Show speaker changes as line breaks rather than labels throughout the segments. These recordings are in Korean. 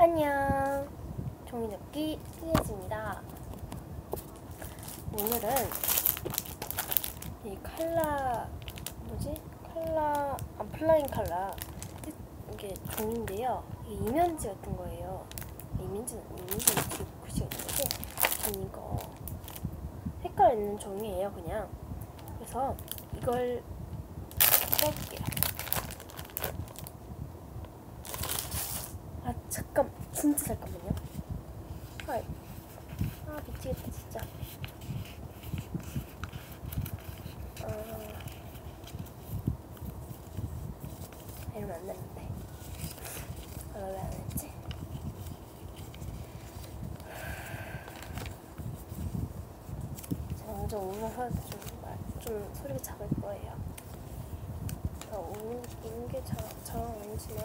안녕. 종이접기 이혜지입니다. 오늘은 이 칼라 뭐지? 칼라 아 플라잉 칼라 이게 종인데요. 이게 이면지 같은 거예요. 이면지는 이면지는 글씨가 있는 거지. 전 이거 색깔 있는 종이에요, 그냥. 그래서 이걸 써볼게요. 잠깐 진짜 잠깐만요. 헐. 아 미치겠다 진짜. 아 이러면 안 되는데. 아 왜안 했지? 제가 먼저 울어서 좀, 말- 좀 소리가 작을 거예요. 아, 우는, 우는 게 잘, 잘 아니지만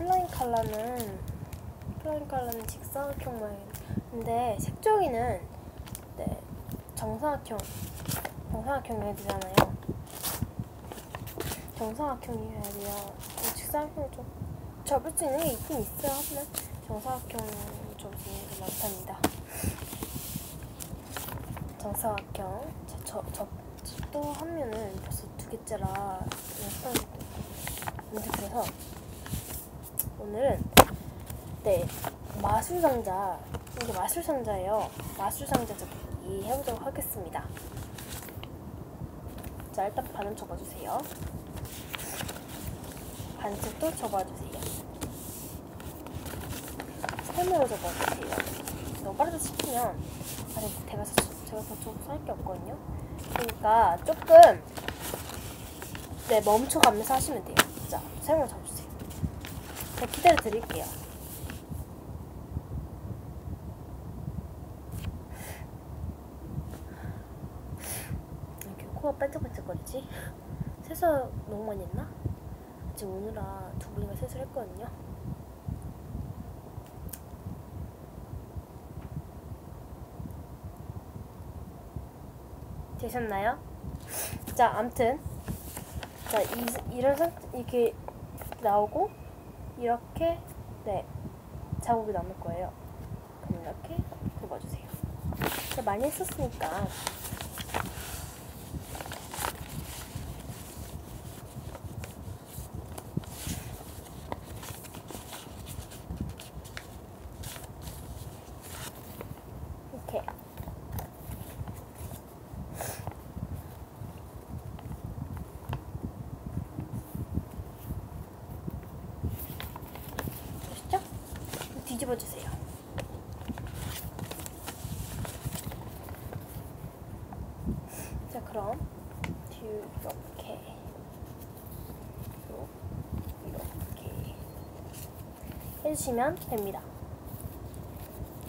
플라잉 컬러는 플라잉 컬러는 직사각형 모양인데 색종이는 네 정사각형 정사각형이어야 되잖아요. 정사각형이어야 돼요. 이 직사각형을 좀 접을 수 있는 게 있긴 있어요. 하지만 정사각형 접을 수 있는 게 많답니다. 정사각형 자, 저, 저, 또 하면은 벌써 두 개째라 연습하는 것도 있고 아무튼 그래서 오늘은 네 마술 상자 이게 마술 상자예요. 마술 상자 접기 해보도록 하겠습니다. 자 일단 반은 접어주세요. 반쪽도 접어주세요. 세모로 접어주세요. 너무 빠르다 싶으면 아직 제가 서- 제가 더 할게 없거든요. 그러니까 조금 네 멈춰가면서 하시면 돼요. 자 세모로 접주세요. 제가 기다려 드릴게요. 이렇게 코가 반짝반짝거리지? 세수 너무 많이 했나? 지금 오느라 두 분이가 세수를 했거든요. 되셨나요? 자, 암튼 자, 이, 이런 상 이렇게 나오고 이렇게 네 자국이 남을 거예요. 그럼 이렇게 굽어주세요. 많이 했었으니까 이렇게 되셨죠? 뒤집어 주세요. 자 그럼 이렇게 요- 이렇게 해주시면 됩니다.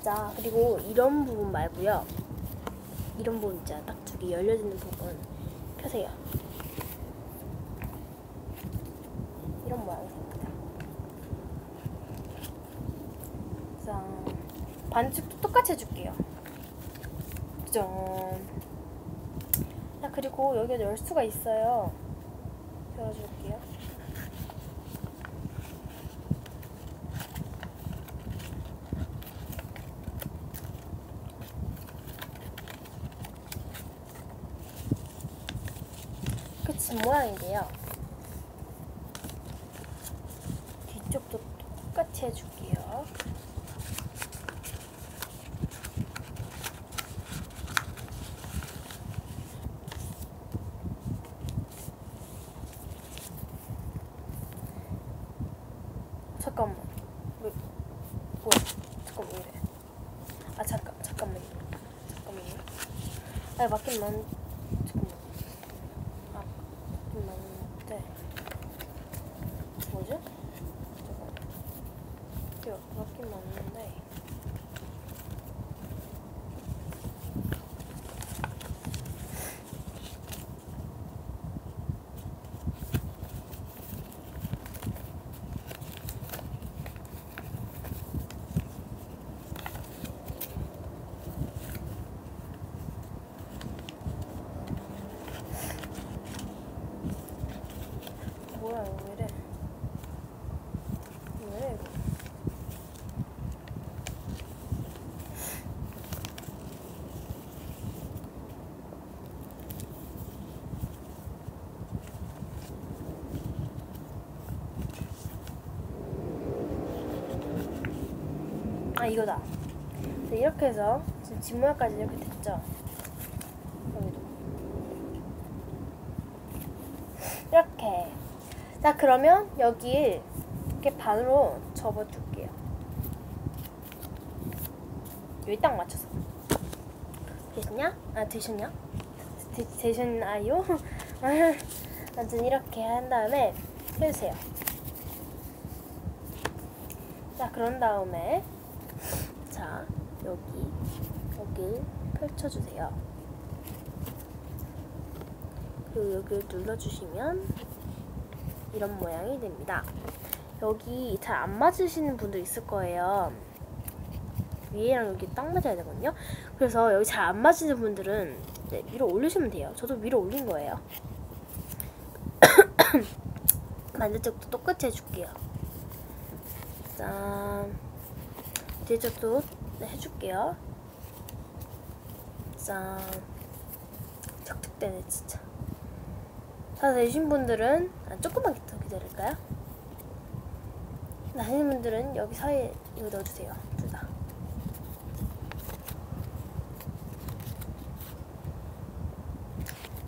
자 그리고 이런 부분 말고요. 이런 부분 있잖아요. 딱두개 열려지는 부분 펴세요. 이런 모양이 됩니다. 자 반죽도 똑같이 해줄게요. 짠. 자 그리고 여기에 열 수가 있어요. 열어줄게요. 끝이 모양인데요. 뒤쪽도 똑같이 해줄게요. 잠깐만. 왜, 뭐야? 잠깐만, 왜 이래? 아, 잠깐, 잠깐만요. 잠깐만요. 아, 맞긴 만, 잠깐만. 아, 맞긴 맞는데. 뭐지? 잠깐 이게 맞긴 맞는데 뭐야 이거 왜 이래 왜 이래 이거 아 이거다. 네, 이렇게 해서 지금 집 모양까지 이렇게 됐죠? 이렇게. 자 그러면 여기 이렇게 반으로 접어줄게요. 여기 딱 맞춰서. 되시냐? 아 되셨냐? 되, 되셨나요? 아무튼 이렇게 한 다음에 해주세요. 자 그런 다음에 자 여기 여기 펼쳐주세요 그리고 여기를 눌러주시면 이런 모양이 됩니다. 여기 잘 안 맞으시는 분도 있을 거예요. 위에랑 여기 딱 맞아야 되거든요. 그래서 여기 잘 안 맞으시는 분들은 네, 위로 올리시면 돼요. 저도 위로 올린 거예요. 반대쪽도 똑같이 해줄게요. 짠. 뒤쪽도 네, 해줄게요. 짠. 척척대네 진짜. 다 되신 분들은 아, 조금만 더 기다릴까요? 다 되신 분들은 여기 사이에 이거 넣어주세요. 둘 다.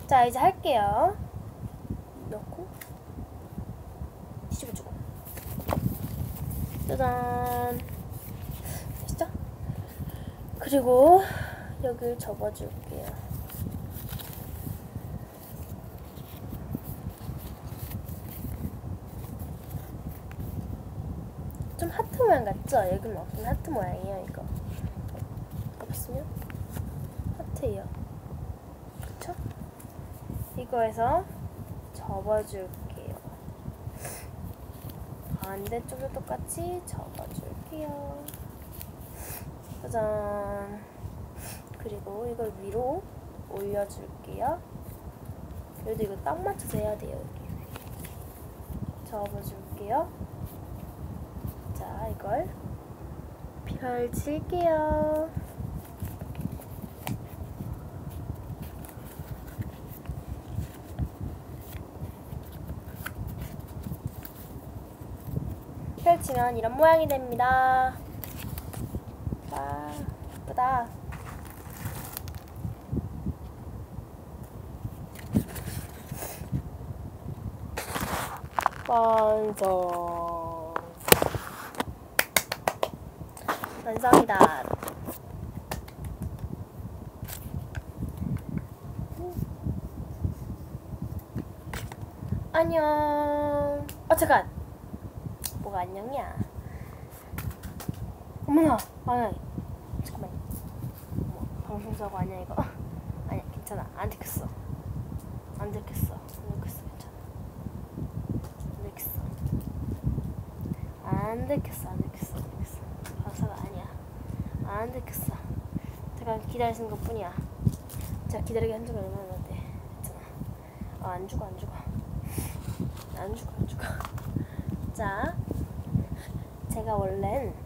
자 이제 할게요. 넣고 뒤집어주고 짜잔? 그리고 여기 접어줄게요. 좀 하트 모양 같죠? 여기 뭐 없으면 하트 모양이에요 이거 없으면 하트예요 그쵸? 이거에서 접어줄게요 반대쪽도 똑같이 접어줄게요 짜잔 그리고 이걸 위로 올려줄게요 그래도 이거 딱 맞춰서 해야 돼요 여기 접어줄게요 자, 이걸 펼칠게요. 펼치면 이런 모양이 됩니다. 와, 예쁘다. 완성. 완성이다. 안녕. 아 잠깐. 뭐가 안녕이야? 어머나. 아니. 잠깐만. 뭐, 방송 사고 아니야 이거? 아니야 괜찮아. 안 들켰어. 안 들켰어. 안 들켰어 괜찮아. 안 들켰어. 안 들켰어. 안 들켰어. 안 들켰어. 방사가 아니야. 안 들켰어. 잠깐 기다리시는 것 뿐이야. 제가 기다리게 한 적이 얼마나 돼. 괜찮아. 아, 안 죽어, 안 죽어. 안 죽어, 안 죽어. 자, 제가 원래는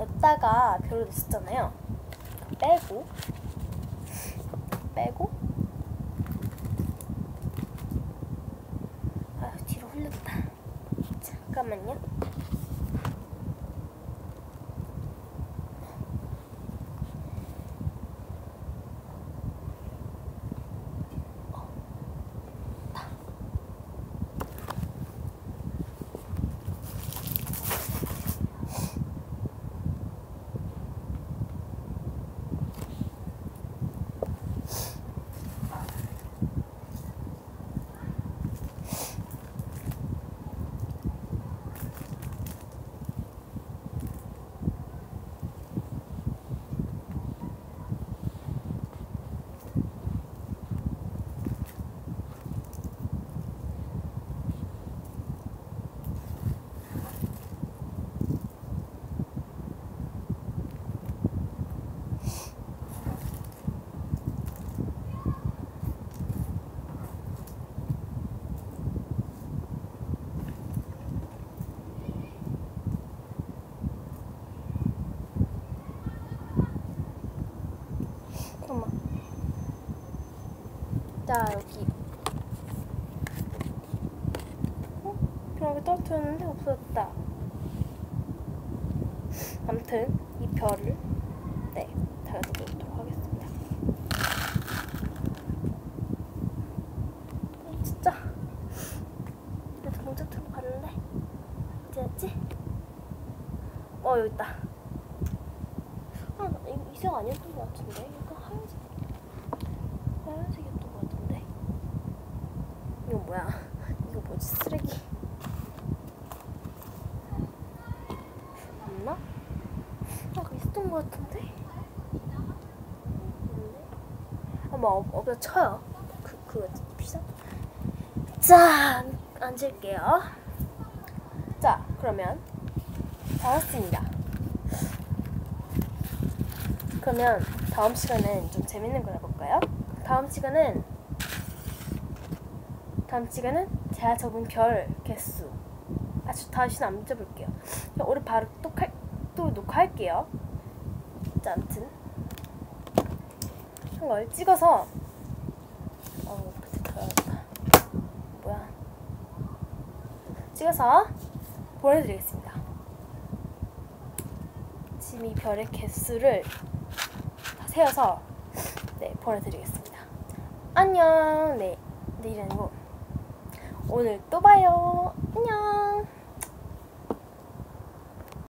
였다가 별로 됐었잖아요. 빼고, 빼고, 아 뒤로 흘렸다. 잠깐만요. 자 여기 어? 벼락이 떨어뜨렸는데 없어졌다 아무튼 이 별을 네 달아서 놓도록 하겠습니다 아, 진짜 그래도 공짜 틀고 갈래? 어디였지? 어 여기 있다 아, 나 이거 이색 아니었던 것 같은데 이거 하얀색 하얀색이었던 것 같은데 이 거 뭐야 이거 뭐지 쓰레기 없나? 아까 있었던 것 같은데 없네. 한번 엎, 엎여 쳐요 그, 그거 입시다 자 앉을게요 자 그러면 다 왔습니다 그러면 다음 시간엔 좀 재밌는 걸 해볼까요? 다음 시간은 다음 시간은 제가 적은 별 개수 아주 다시는 안. 그냥 올해 바로 또, 칼, 또 녹화할게요. 자, 아무튼 한 걸 찍어서 어. 뭐야? 찍어서 보내드리겠습니다. 지금 이 별의 개수를 다 세어서 네 보내드리겠습니다. 안녕. 네 내일 아니고 오늘 또 봐요.